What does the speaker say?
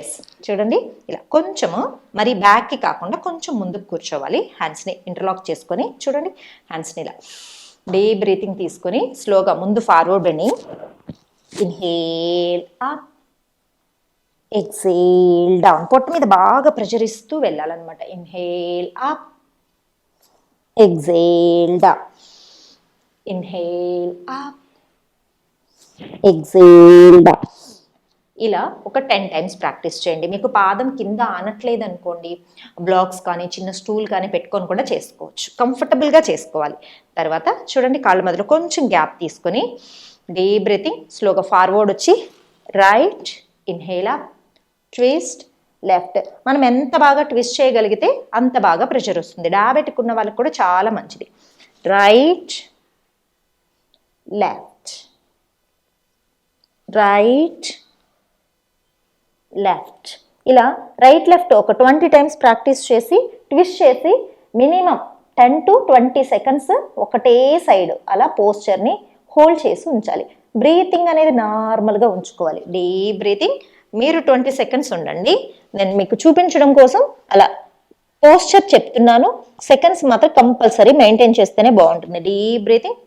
Yes చూడండి. ఇలా కొంచెము మరి బ్యాక్కి కాకుండా కొంచెం ముందుకు కూర్చోవాలి. హ్యాండ్స్ని ఇంటర్లాక్ చేసుకొని చూడండి. హ్యాండ్స్ని ఇలా డీ బ్రీతింగ్ తీసుకొని స్లోగా ముందు forward bending inhale up exhale down పొట్టు మీద బాగా ప్రెషర్ ఇస్తూ వెళ్ళాలన్నమాట. Inhale up exhale down inhale up exhale down ఇలా ఒక టెన్ టైమ్స్ ప్రాక్టీస్ చేయండి. మీకు పాదం కింద ఆనట్లేదు అనుకోండి బ్లాక్స్ కానీ చిన్న స్టూల్ కానీ పెట్టుకొని కూడా చేసుకోవచ్చు. కంఫర్టబుల్గా చేసుకోవాలి. తర్వాత చూడండి కాళ్ళ మధ్యలో కొంచెం గ్యాప్ తీసుకొని డీ బ్రీతింగ్ స్లోగా ఫార్వర్డ్ వచ్చి రైట్ ఇన్హేలా ట్విస్ట్ లెఫ్ట్ మనం ఎంత బాగా ట్విస్ట్ చేయగలిగితే అంత బాగా ప్రెషర్ వస్తుంది. డయాబెటిక్ ఉన్న వాళ్ళకి కూడా చాలా మంచిది. రైట్ లెఫ్ట్ రైట్ లెఫ్ట్ ఇలా రైట్ లెఫ్ట్ ఒక ట్వంటీ టైమ్స్ ప్రాక్టీస్ చేసి ట్విస్ట్ చేసి minimum ten to twenty seconds ఒకటే సైడ్ అలా పోస్చర్ని హోల్డ్ చేసి ఉంచాలి. బ్రీతింగ్ అనేది నార్మల్గా ఉంచుకోవాలి. డీప్ బ్రీతింగ్ మీరు ట్వంటీ సెకండ్స్ ఉండండి. నేను మీకు చూపించడం కోసం అలా పోస్చర్ చెప్తున్నాను. సెకండ్స్ మాత్రం కంపల్సరీ మెయింటైన్ చేస్తేనే బాగుంటుంది. Deep breathing